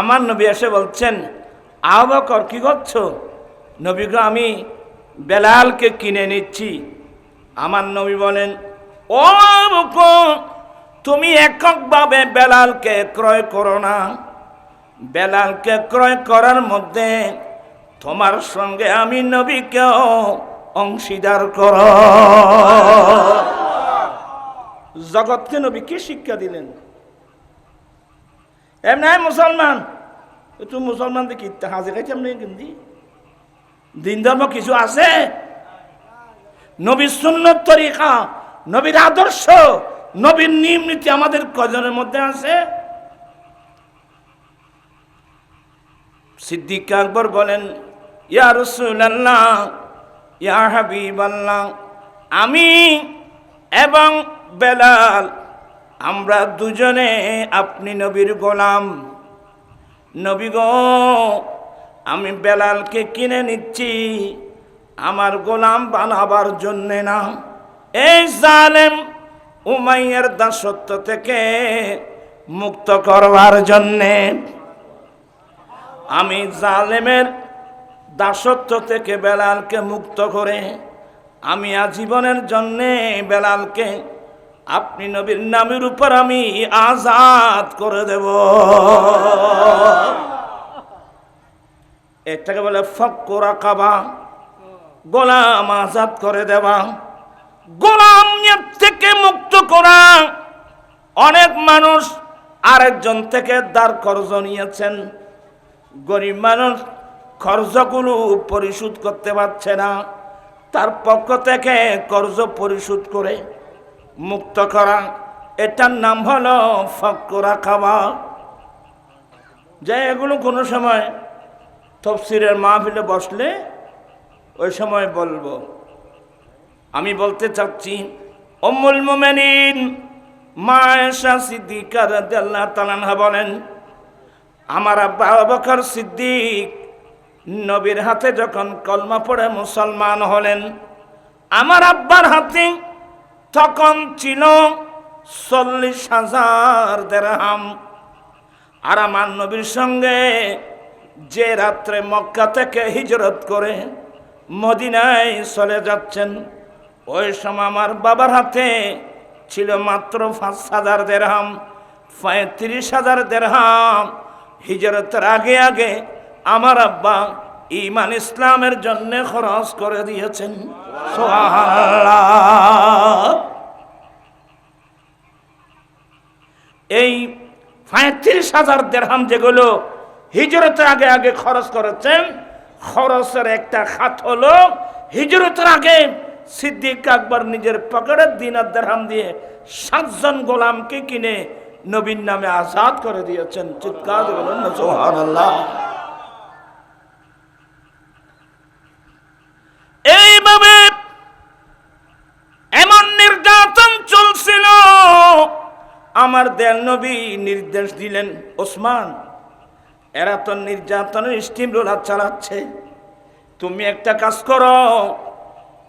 আমার নবী এসে বলছেন আহবকর কি করছ? নবীকে আমি বেলালকে কিনে নিচ্ছি। আমার নবী বলেন, ও তুমি এককভাবে বেলালকে ক্রয় করো না। বেলালকে ক্রয় করার মধ্যে তোমার সঙ্গে আমি নবীকেও অংশীদার কর জগৎকে নবী কি শিক্ষা দিলেন? এমনি মুসলমান তুই মুসলমান দেখি খাইছি আপনি কিন্তু দিন ধর্ম কিছু আছে। নবীর সুন্নত তরিকা নবীর আদর্শ নবীর নিয়ম নীতি আমাদের কজনের মধ্যে আছে? সিদ্দিক আকবর বলেন, ইয়া রসুল্লাহ ইয়া হাবিব আল্লাহ আমি এবং বেলাল আমরা দুজনে আপনি নবীর গোলাম। নবী গো, আমি বেলালকে কিনে নিচ্ছি, আমার গোলাম বানাবার জন্যে না। এই জালেম উমাইয়ের দাসত্ব থেকে মুক্ত করবার জন্যে। আমি জালেমের দাসত্ব থেকে বেলালকে মুক্ত করে আমি আজীবনের জন্যে বেলালকে আপনি নবীর নামের উপর আমি আজাদ করে দেব। এটাকে বলে ফক্করা কাবা। গোলাম আজাদ করে দেওয়া। গোলাম থেকে মুক্ত করা। অনেক মানুষ আরেকজন থেকে দার কর্জ নিয়েছেন। গরিব মানুষ কর্জগুলো পরিশোধ করতে পারছে না। তার পক্ষ থেকে কর্জ পরিশোধ করে মুক্ত করা। এটার নাম হলো ফকরা খাওয়া যে এগুলো কোনো সময় তফসিরের মাহফিলে বসলে ওই সময় বলব। আমি বলতে চাচ্ছি অমুল মোমেনিন মায়েশা সিদ্দিকা রাদিয়াল্লাহ তালানহা বলেন, আমার আব্বা বকর সিদ্দিক নবীর হাতে যখন কলমা পড়ে মুসলমান হলেন, আমার আব্বার হাতে তখন ছিল চল্লিশ হাজার দেড়হাম। আর আমার নবীর সঙ্গে যে রাত্রে মক্কা থেকে হিজরত করে মদিনায় চলে যাচ্ছেন, ওই সময় আমার বাবার হাতে ছিল মাত্র পাঁচ হাজার দেড়হাম, পঁয়ত্রিশ হাজার দেড়হাম। হিজরতের আগে আগে আমার আব্বা ইমান ইসলামের জন্য খরচ করে দিয়েছেন। এই পঁয়ত্রিশ হাজার দেড়হাম যেগুলো হিজরতের আগে আগে খরচ করেছেন, খরচের একটা খাত হলো হিজরতের আগে সিদ্দিক আকবর নিজের পকেটের দিনার দেড়হাম দিয়ে সাতজন গোলামকে কিনে নবীন নামে আজাদ করে দিয়েছেন। চিৎকার বলেন না, সুবহানাল্লাহ এইভাবে এমন নির্যাতন চলছিল আমার দেল নবী নির্দেশ দিলেন, ওসমান, এরা তো নির্যাতনের স্টিম রোলার চালাচ্ছে। তুমি একটা কাজ করো,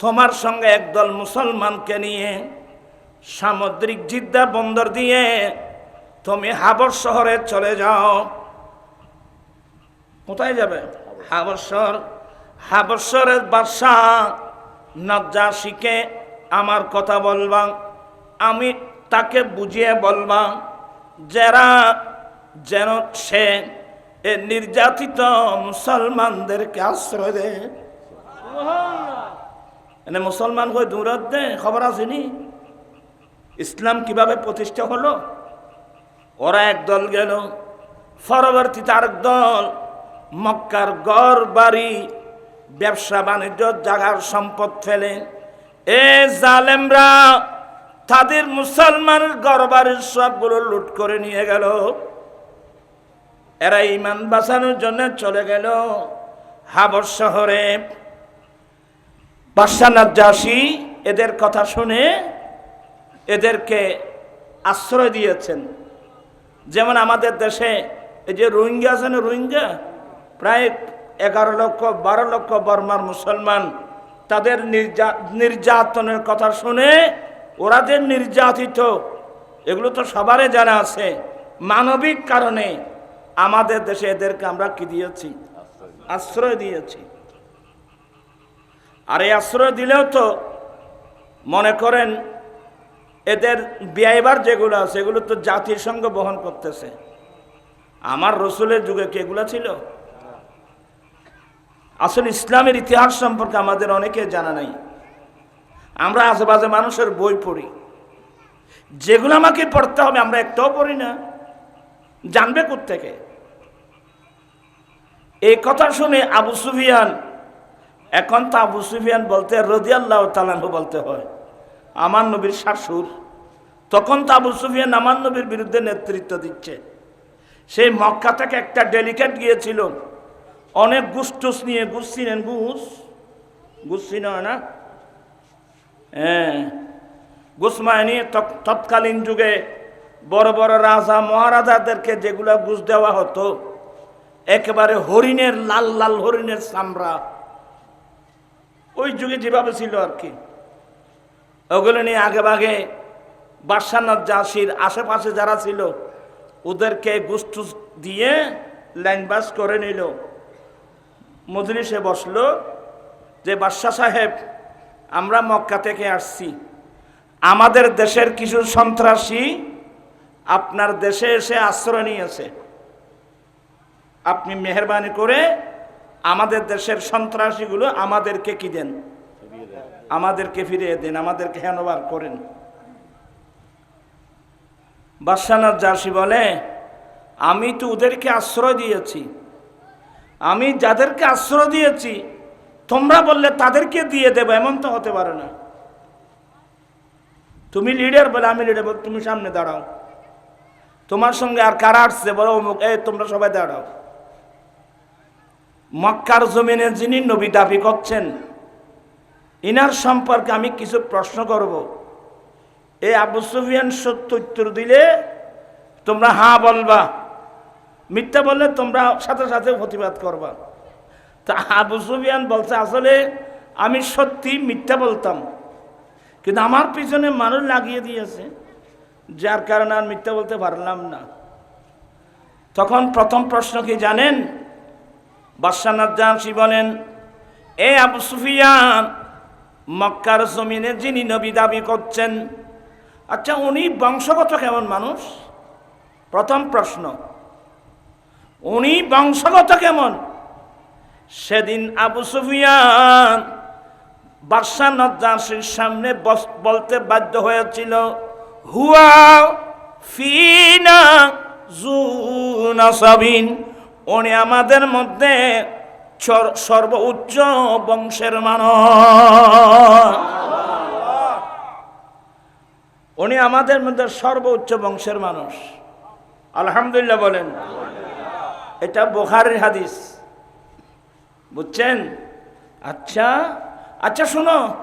তোমার সঙ্গে একদল মুসলমানকে নিয়ে সামুদ্রিক জিদ্দা বন্দর দিয়ে তুমি হাবর শহরে চলে যাও। কোথায় যাবে? হাবর শহর। হাবর শহরের বাদশাহ নজ্জাসীকে আমার কথা বলবা। আমি তাকে বুঝিয়ে বলবা যারা যেন সে এ নির্যাতিত মুসলমানদেরকে আশ্রয় দে এনে মুসলমান হয়ে দূরত দে খবর আসেনি ইসলাম কীভাবে প্রতিষ্ঠা হলো? ওরা একদল গেল। পরবর্তীতে আরেক দল মক্কার গড় বাড়ি ব্যবসা বাণিজ্য জাগার সম্পদ ফেলে। এ জালেমরা তাদের মুসলমানের গড় বাড়ির সবগুলো লুট করে নিয়ে গেল। এরা ইমান বাঁচানোর জন্য চলে গেল হাবর শহরে। বাদশানাথ যাসি এদের কথা শুনে এদেরকে আশ্রয় দিয়েছেন। যেমন আমাদের দেশে এই যে রোহিঙ্গা আছে না রোহিঙ্গা, প্রায় এগারো লক্ষ, বারো লক্ষ বর্মার মুসলমান তাদের নির্যা নির্যাতনের কথা শুনে ওরা যে নির্যাতিত, এগুলো তো সবারই জানা আছে, মানবিক কারণে আমাদের দেশে এদেরকে আমরা কি দিয়েছি? আশ্রয় দিয়েছি। আর এই আশ্রয় দিলেও তো মনে করেন এদের ব্যয়বার যেগুলো আছে এগুলো তো জাতির জাতিসংঘ বহন করতেছে। আমার রসুলের যুগে কি এগুলো ছিল? আসলে ইসলামের ইতিহাস সম্পর্কে আমাদের অনেকে জানা নাই। আমরা আশেপাশে মানুষের বই পড়ি। যেগুলো আমাকে পড়তে হবে, আমরা একটাও পড়ি না। জানবে থেকে এই কথা শুনে আবু সুফিয়ান, এখন তো আবু সুফিয়ান বলতে রদিয়াল্লাহ তালানহু বলতে হয়, আমার নবীর শাশুর। তখন তো আবু সুফিয়ান আমার নবীর বিরুদ্ধে নেতৃত্ব দিচ্ছে। সেই মক্কা থেকে একটা ডেলিকেট গিয়েছিল। অনেক গুস টুস নিয়ে, গুস চিনেন, গুস? গুস চিনে না? হ্যাঁ গুসমায় নিয়ে তৎকালীন যুগে বড় বড় রাজা মহারাজাদেরকে যেগুলা ঘুষ দেওয়া হতো, একেবারে হরিণের, লাল লাল হরিণের চামড়া। ওই যুগে যেভাবে ছিল আর কি। ওগুলো নিয়ে আগে ভাগে বাদশানাথ জাসির আশেপাশে যারা ছিল, ওদেরকে গুস্টুস দিয়ে ল্যাংবাস করে নিল। মজলিসে বসল যে বাদশাহ সাহেব আমরা মক্কা থেকে আসছি। আমাদের দেশের কিছু সন্ত্রাসী আপনার দেশে এসে আশ্রয় নিয়েছে। আপনি মেহরবানি করে আমাদের দেশের সন্ত্রাসীগুলো আমাদেরকে কি দেন? আমাদেরকে ফিরিয়ে দেন, আমাদেরকে হ্যানোভার করেন। বাদশানাথ জাসি বলে, আমি তো ওদেরকে আশ্রয় দিয়েছি। আমি যাদেরকে আশ্রয় দিয়েছি তোমরা বললে তাদেরকে দিয়ে দেবো, এমন তো হতে পারে না। তুমি লিডার বলে আমি লিডার বলে, তুমি সামনে দাঁড়াও। তোমার সঙ্গে আর কারা আসছে বলো অমুক, এই তোমরা সবাই দাঁড়াও। মক্কার জমিনে যিনি নবী দাবি করছেন, ইনার সম্পর্কে আমি কিছু প্রশ্ন করব। এই আবু সুফিয়ান সত্য উত্তর দিলে তোমরা হ্যাঁ বলবা, মিথ্যা বললে তোমরা সাথে সাথে প্রতিবাদ করবা। তা আবু সুফিয়ান বলছে, আসলে আমি সত্যি মিথ্যা বলতাম। কিন্তু আমার পিছনে মানুষ লাগিয়ে দিয়েছে, যার কারণে আর মিথ্যা বলতে পারলাম না। তখন প্রথম প্রশ্ন কি জানেন? বাদশানাথ জাহাসি বলেন? এ আবু সুফিয়ান, মক্কার জমিনে যিনি নবী দাবি করছেন আচ্ছা উনি বংশগত কেমন মানুষ? প্রথম প্রশ্ন। উনি বংশগত কেমন? সেদিন আবু সুফিয়ান বাদশাহ নজ্জাসির সামনে বলতে বাধ্য হয়েছিল, হুয়া ফিনা জুনাসাবিন উনি আমাদের মধ্যে সর্বোচ্চ বংশের মানুষ। উনি আমাদের মধ্যে সর্বোচ্চ বংশের মানুষ। আলহামদুলিল্লাহ বলেন। এটা বোখারের হাদিস। বুঝছেন? আচ্ছা আচ্ছা শোনো।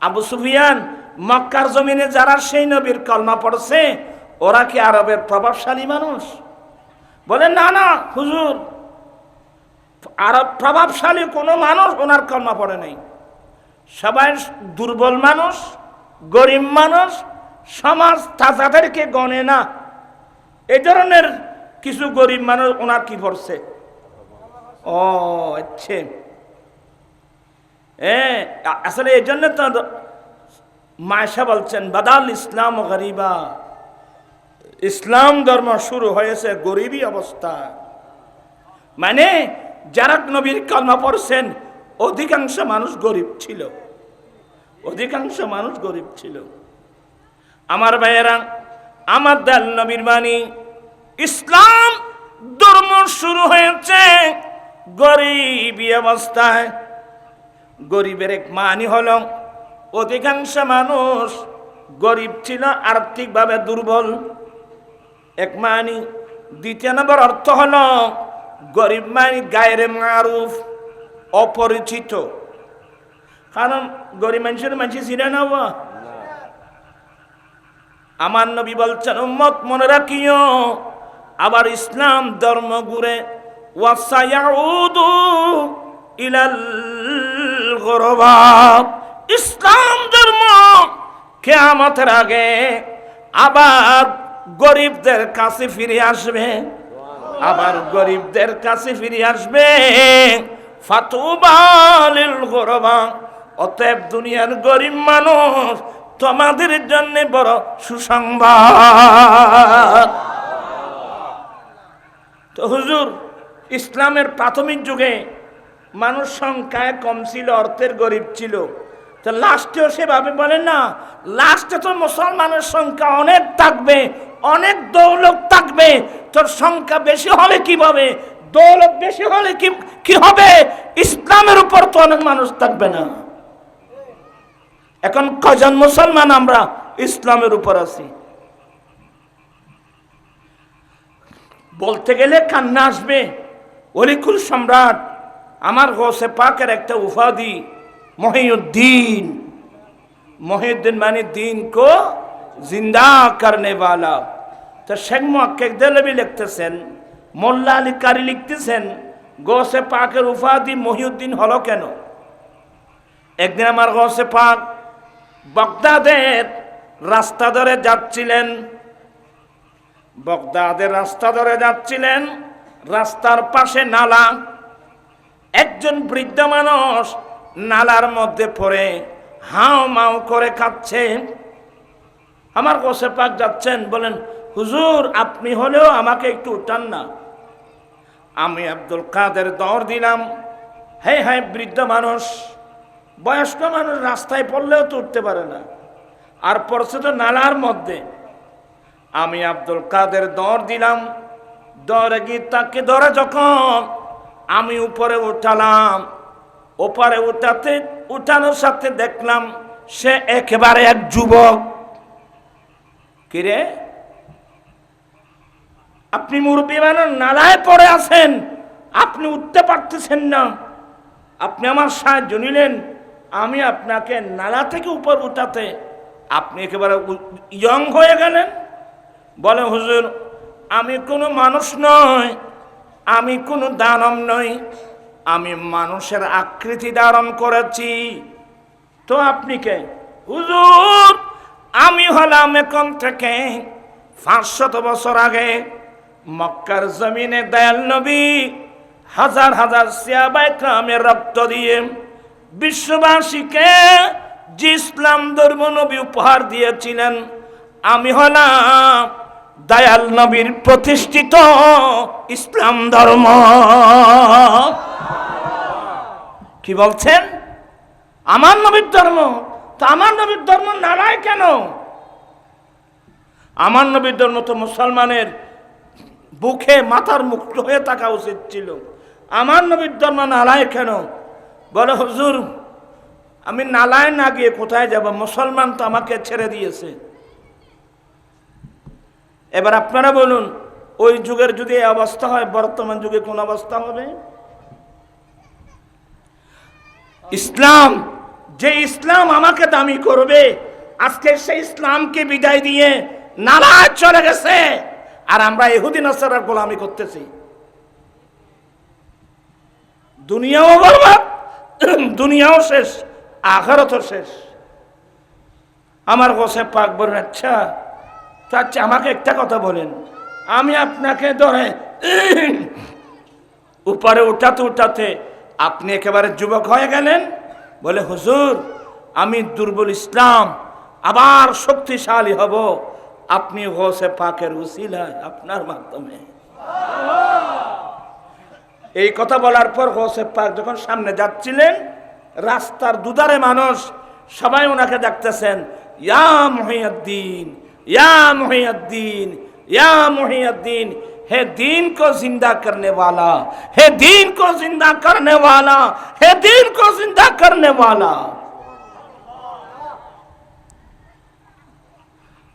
আবু সুফিয়ান মক্কার জমিনে যারা সেই নবীর কলমা পড়ছে, ওরা কি আরবের প্রভাবশালী মানুষ? বলে না না, হুজুর। আরব প্রভাবশালী কোনো মানুষ ওনার কলমা পড়ে নাই। সবাই দুর্বল মানুষ, গরিব মানুষ, সমাজ তা- তাদেরকে গণে না। এই ধরনের কিছু গরিব মানুষ ওনার কি পড়ছে? ও আচ্ছা। হ্যাঁ আসলে এই জন্য তো মায়সা বলছেন, বাদাল ইসলাম গরিবা। ইসলাম ধর্ম শুরু হয়েছে গরিবী অবস্থা। মানে যারা নবীর কলমা পড়ছেন, অধিকাংশ মানুষ গরিব ছিল। অধিকাংশ মানুষ গরিব ছিল। আমার ভাইয়েরা, আমার দাল নবীর বাণী, ইসলাম ধর্ম শুরু হয়েছে গরিবী অবস্থায়। গরিবের এক মানি হল, অধিকাংশ মানুষ গরিব ছিল, আর্থিকভাবে দুর্বল। এক মানি, দ্বিতীয় নম্বর অর্থ হল, গরিব মানি গায়ের মারুফ, অপরিচিত। কারণ গরিব মানুষের মানুষ চিনে না। আমার নবী বলছেন, উম্মত মনে রাখিও, আবার ইসলাম ধর্ম ঘুরে ইসলাম ধর্ম কেয়ামতের আগে আবার গরিবদের কাছে ফিরে আসবে। আবার গরিবদের কাছে ফিরে আসবে। ফাতুবালিল গরবা। অতএব দুনিয়ার গরিব মানুষ তোমাদের জন্য বড় সুসংবাদ। তো হুজুর ইসলামের প্রাথমিক যুগে মানুষ সংখ্যায় কম ছিল, অর্থের গরিব ছিল। তো লাস্টেও সেভাবে বলে না, লাস্টে তো মুসলমানের সংখ্যা অনেক থাকবে, অনেক দৌলত থাকবে। তোর সংখ্যা বেশি হলে কীভাবে? দৌলত বেশি হলে কি কি হবে? ইসলামের উপর তো অনেক মানুষ থাকবে না। এখন কজন মুসলমান আমরা ইসলামের উপর আছি? বলতে গেলে কান্না আসবে। অলিকুল সম্রাট, আমার গোসে পাকের একটা উপাধি, মহিউদ্দিন। মহিউদ্দিন মানে দিন কো জিন্দা করনে वाला তো শেখ মুহাক্কিক দেলবি লিখতেছেন, মোল্লা আলী কারি লিখতেছেন, গোসে পাকের উপাধি মহিউদ্দিন হলো কেন? একদিন আমার গোসে পাক বগদাদের রাস্তা ধরে যাচ্ছিলেন। বগদাদের রাস্তা ধরে যাচ্ছিলেন রাস্তার পাশে নালা। একজন বৃদ্ধ মানুষ নালার মধ্যে পড়ে হাও মাও করে খাচ্ছে আমার গোসে পাক যাচ্ছেন, বলেন, হুজুর, আপনি হলেও আমাকে একটু উঠান না। আমি আব্দুল কাদের দৌড় দিলাম। হে হ্যাঁ বৃদ্ধ মানুষ, বয়স্ক মানুষ রাস্তায় পড়লেও তো উঠতে পারে না। আর পড়ছে তো নালার মধ্যে। আমি আব্দুল কাদের দৌড় দিলাম। দৌড়ে গিয়ে তাকে ধরে যখন আমি উপরে উঠালাম, ওপারে উঠাতে, উঠানোর সাথে দেখলাম সে একেবারে এক যুবক। কিরে আপনি মুরব্বী মানুষ, নালায় পড়ে আছেন, আপনি উঠতে পারতেছেন না। আপনি আমার সাহায্য নিলেন, আমি আপনাকে নালা থেকে উপর উঠাতে, আপনি একেবারে ইয়ং হয়ে গেলেন। বলে, হুজুর আমি কোনো মানুষ নই, আমি কোনো দানব নই, আমি মানুষের আকৃতি ধারণ করেছি। তো আপনি কে? হুজুর, আমি হলাম এখন থেকে পাঁচশত বছর আগে মক্কার জমিনে দয়াল নবী হাজার হাজার সিয়াবাই ক্রামের রক্ত দিয়ে বিশ্ববাসীকে যে ইসলাম ধর্ম নবী উপহার দিয়েছিলেন, আমি হলাম দয়াল নবীর প্রতিষ্ঠিত ইসলাম ধর্ম। কি বলছেন? আমার নবীর ধর্ম? তো আমার নবীর ধর্ম নারায় কেন? আমার নবীর ধর্ম তো মুসলমানের বুকে, মাথার মুক্ত হয়ে থাকা উচিত ছিল। আমার নবীর ধর্ম নালায় কেন? বলে, হুজুর, আমি নালায় না গিয়ে কোথায় যাব? মুসলমান তো আমাকে ছেড়ে দিয়েছে। এবার আপনারা বলুন, ওই যুগের যদি এই অবস্থা হয়, বর্তমান যুগে কোন অবস্থা হবে? ইসলাম, যে ইসলাম আমাকে দামি করবে, আজকে সেই ইসলামকে বিদায় দিয়ে নারাজ চলে গেছে, আর আমরা এহুদিন আসার গোলামি করতেছি। দুনিয়াও বরবাদ, দুনিয়াও শেষ, আখারতও শেষ। আমার গোসে পাক বলেন আচ্ছা তো আচ্ছা আমাকে একটা কথা বলেন। আমি আপনাকে ধরে উপরে উঠাতে উঠাতে আপনি একেবারে যুবক হয়ে গেলেন। বলে, হুজুর, আমি দুর্বল ইসলাম, আবার শক্তিশালী হব। আপনি হোসে পাকের উসিলায় আপনার মাধ্যমে। এই কথা বলার পর হোসে পাক যখন সামনে যাচ্ছিলেন, রাস্তার দুধারে মানুষ সবাই ওনাকে দেখতেছেন, ইয়া মহিউদ্দিন या मुहिद्दीन या मुहिद्दीन है दीन को जिंदा करने वाला है दीन को जिंदा करने वाला है दीन को जिंदा करने वाला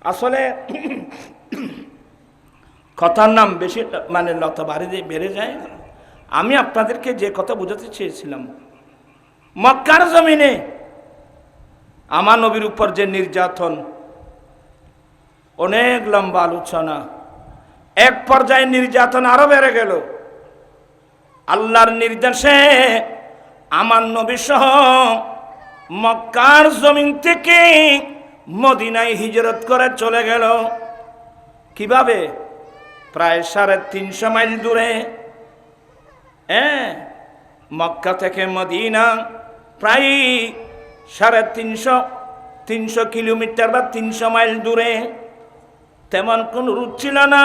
আসলে কথার নাম বেশি মানে লত বাড়ি বেড়ে যায় আমি আপনাদেরকে যে কথা বোঝাতে চেয়েছিলাম মক্কার জমিনে আমার নবীর উপর যে নির্যাতন অনেক লম্বা আলোচনা। এক পর্যায়ে নির্যাতন আরও বেড়ে গেল। আল্লাহর নির্দেশে আমার নবী সহ মক্কার জমিন থেকে মদিনায় হিজরত করে চলে গেল। কীভাবে? প্রায় সাড়ে তিনশো মাইল দূরে। হ্যাঁ মক্কা থেকে মদিনা প্রায় সাড়ে তিনশো তিনশো কিলোমিটার বা তিনশো মাইল দূরে। তেমন কোনো রুট ছিল না।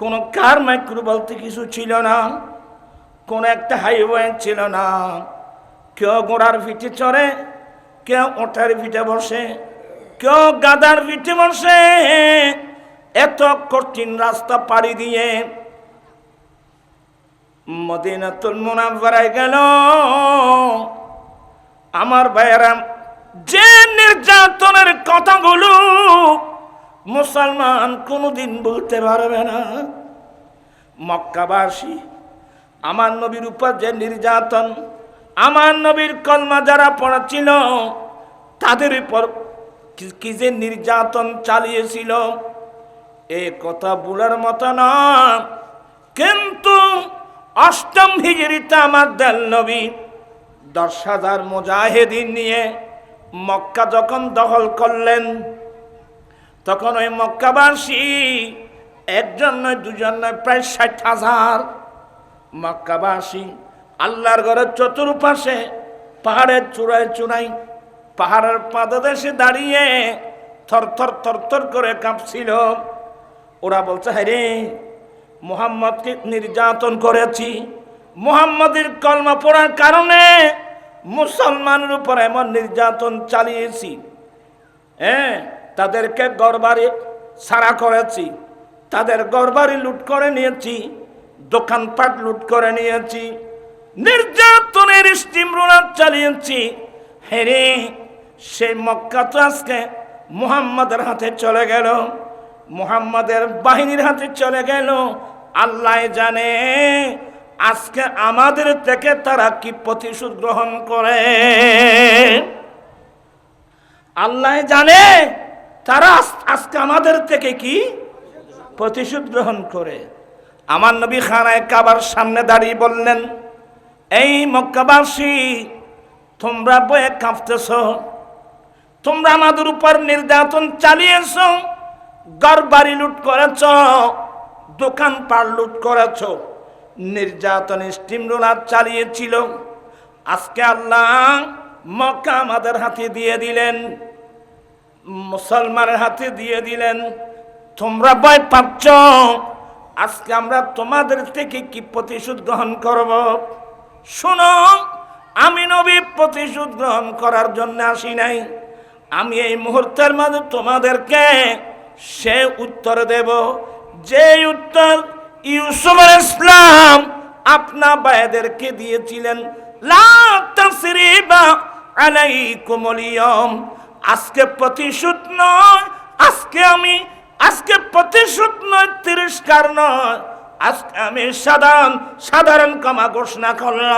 কোনো কার মাইক্রো বলতে কিছু ছিল না। কোনো একটা হাইওয়ে ছিল না। কেউ ঘোড়ার পিঠে চড়ে, কেউ ওঠার পিঠে বসে, কেউ গাদার পিঠে বসে। এত কঠিন রাস্তা পাড়ি দিয়ে মদিনাতুল মুনাফারায় গেল। আমার ভাইয়েরা, যে নির্যাতনের কথাগুলো মুসলমান কোনোদিন বলতে পারবে না। মক্কাবাসী, আমার নবীর উপর যে নির্যাতন, আমার নবীর কলমা যারা পড়াচ্ছিল তাদের উপর কি- যে নির্যাতন চালিয়েছিল, এ কথা বলার মতো না। কিন্তু অষ্টম হিজড়িতে আমার দেল নবী, দশ হাজার মুজাহিদিন নিয়ে মক্কা যখন দখল করলেন তখন ওই মক্কাবাসী, একজন নয়, দুজন নয়, প্রায় ষাট হাজার মক্কাবাসী আল্লাহর ঘরের চতুর্পাশে পাহাড়ের চূড়ায় চূড়াই পাহাড়ের পাদদেশে দাঁড়িয়ে থর থর থর থর করে কাঁপছিল। ওরা বলছে হ্যাঁ রে, মোহাম্মদকে নির্যাতন করেছি। মোহাম্মদের কলমা পড়ার কারণে মুসলমানের উপর এমন নির্যাতন চালিয়েছি। হ্যাঁ তাদেরকে গড়বাড়ি সারা করেছি। তাদের গড়বাড়ি লুট করে নিয়েছি। দোকানপাট লুট করে নিয়েছি। নির্যাতনের স্টিমরোলার চালিয়েছি। হেরে সেই মক্কা তো আজকে মুহাম্মাদের হাতে চলে গেল। মুহাম্মাদের বাহিনীর হাতে চলে গেল। আল্লাহ জানে আজকে আমাদের থেকে তারা কি প্রতিশোধ গ্রহণ করে। আল্লাহ জানে তারা আজ- আজকে আমাদের থেকে কি? প্রতিশোধ গ্রহণ করে। আমার নবী খানায় কাবার সামনে দাঁড়িয়ে বললেন, এই মক্কাবাসী, তোমরা বয়ে কাঁপতেছ। তোমরা আমাদের উপর নির্যাতন চালিয়েছ ঘর বাড়ি লুট করেছ দোকান পাট লুট করেছ। নির্যাতন স্টিম রোলার চালিয়েছিল। আজকে আল্লাহ মক্কা আমাদের হাতে দিয়ে দিলেন। মুসলমানের হাতে দিয়ে দিলেন। তোমরা ভয় পাচ্ছ। আজকে আমরা তোমাদের থেকে কি প্রতিশোধ গ্রহণ করব? শোনো, আমি নবী, প্রতিশোধ গ্রহণ করার জন্য আসি নাই। আমি এই মুহূর্তের মাঝে তোমাদেরকে সে উত্তর দেব। যে উত্তর ইউসুফ ইসলাম আপনা ভাইদেরকে দিয়েছিলেন। লা তাসরিবা আলাইকুমুল ইয়াম আজকে প্রতিশোধ নয়, আজকে আমি, আজকে প্রতিশোধ নয়, তিরস্কার নয়। আজকে আমি সাধারণ সাধারণ ক্ষমা ঘোষণা করলাম।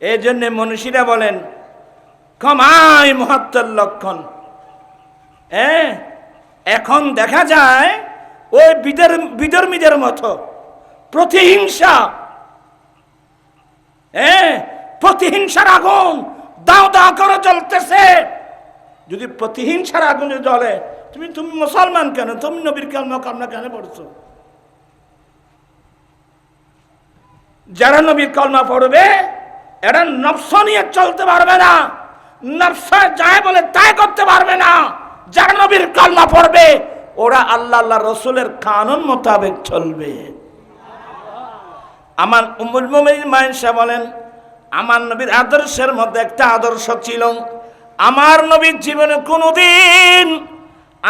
এই জন্য মনীষীরা বলেন, ক্ষমাই মহত্বের লক্ষণ। হ্যাঁ এখন দেখা যায়, ওই বিধর্মীদের মতো প্রতিহিংসা হ্যাঁ প্রতিহিংসার আগুন, দাও দাও করে জ্বলতেছে। যদি প্রতিহিংসার আগুনে জ্বলে, তুমি তুমি মুসলমান কেন? তুমি নবীর কালমা কামনা কেন পড়ছো? যারা নবীর কলমা পড়বে, এরা নফস নিয়ে চলতে পারবে না। নফস যায় বলে তাই করতে পারবে না। যারা নবীর কলমা পড়বে, ওরা আল্লাহ আল্লাহ রসুলের কানুন মোতাবেক চলবে। আমার উমুল মুমিন মাইনসা বলেন, আমার নবীর আদর্শের মধ্যে একটা আদর্শ ছিল, আমার নবীর জীবনে কোনোদিন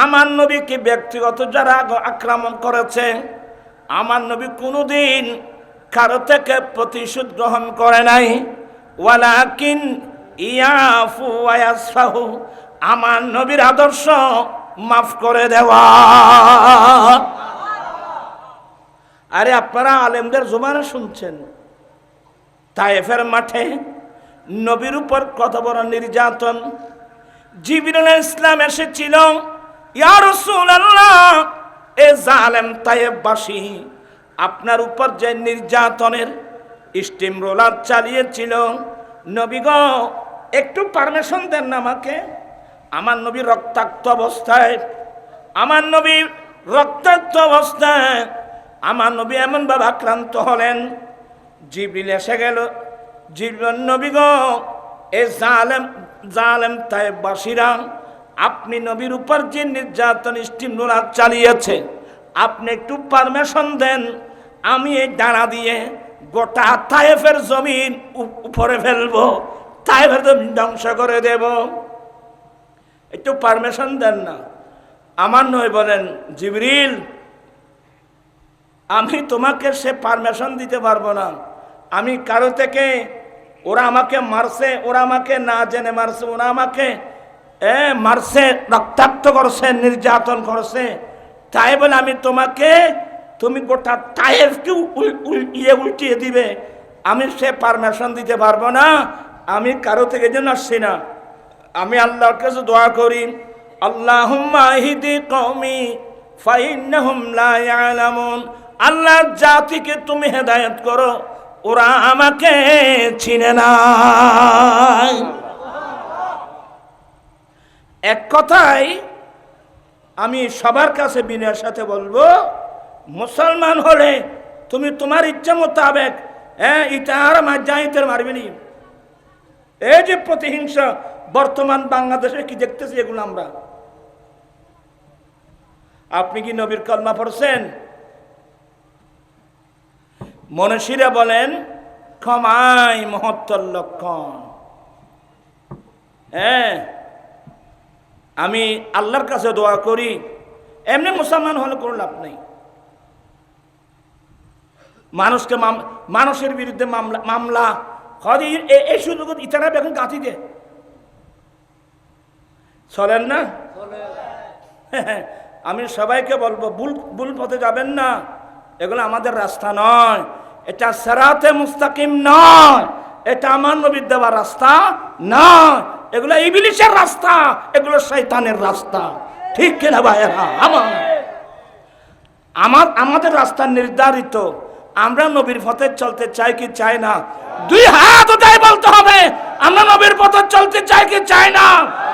আমার নবীকে ব্যক্তিগত যারা আক্রমণ করেছে, আমার নবী কোনোদিন কারও থেকে প্রতিশোধ গ্রহণ করে নাই। ওয়ালাকিন ইয়াফু ওয়ায়াসফাহু আমার নবীর আদর্শ মাফ করে দেওয়া। আরে আপনারা আলেমদের জোবানে শুনছেন? তায়েফের মাঠে নবীর উপর কত বড় নির্যাতন। জিবিরুল ইসলাম এসেছিল এ তায়েববাসী, আপনার উপর যে নির্যাতনের স্টিম রোলার চালিয়েছিল, নবী গো, একটু পারমিশন দেন না আমাকে। আমার নবী রক্তাক্ত অবস্থায়, আমার নবী রক্তাক্ত অবস্থায় আমার নবী এমনভাবে আক্রান্ত হলেন, জিবরিল এসে গেল। জিবরিল নবী গো, এ জালেম জালেম তাই বাসিরা আপনি নবীর উপর যে নির্যাতন, স্টিম স্টিমুলার চালিয়েছে, আপনি একটু পারমিশন দেন, আমি এই ডানা দিয়ে গোটা তায়েফের জমিন উপরে ফেলব তায়েফের জমিন ধ্বংস করে দেব। একটু পারমিশন দেন না। আমার নয় বলেন, জিবরিল আমি তোমাকে সে পারমিশন দিতে পারব না। আমি কারও থেকে ওরা আমাকে মারছে, ওরা আমাকে না জেনে মারছে, ওরা আমাকে, এ, মারছে, রক্তাক্ত করছে, নির্যাতন করছে। তাই বলে আমি তোমাকে, তুমি গোটা টাইফকে ইয়ে উল্টিয়ে দিবে। আমি সে পারমিশন দিতে পারব না, আমি কারও থেকে যেন আসছি না। আমি আল্লাহর কাছে দোয়া করি আল্লাহ লা ইয়ালামুন। আল্লাহর জাতিকে তুমি হেদায়েত করো, ওরা আমাকে চিনে না। এক কথায়, আমি সবার কাছে বিনয়ের সাথে বলব, মুসলমান হলে তুমি তোমার ইচ্ছা মোতাবেক হ্যাঁ এটা আর আমার জাহিতের এই যে প্রতিহিংসা, বর্তমান বাংলাদেশে কি দেখতেছি এগুলো আমরা? আপনি কি নবীর কলমা পড়ছেন? মনীষীরা বলেন, ক্ষমাই মহত্তর লক্ষণ। হ্যাঁ আমি আল্লাহর কাছে দোয়া করি, এমনি মুসলমান হলে কোনো লাভ নেই। মানুষকে মানুষের বিরুদ্ধে মামলা মামলা এই সুযোগ ইতারা এখন গাঁথি দে। চলেন না? আমি সবাইকে বলব, ভুল ভুল পথে যাবেন না। এগুলো আমাদের রাস্তা নয়। এটা সেরাতে মুস্তাকিম নয়। এটা আমার নবীর দেওয়ার রাস্তা না এগুলো ইবিলিশের রাস্তা, এগুলো শৈতানের রাস্তা। ঠিক কিনা ভাইয়েরা? আমার। আমার, আমাদের রাস্তা নির্ধারিত। আমরা নবীর পথে চলতে চাই কি চাই না? দুই হাত ওটাই বলতে হবে। আমরা নবীর পথে চলতে চাই কি চাই না?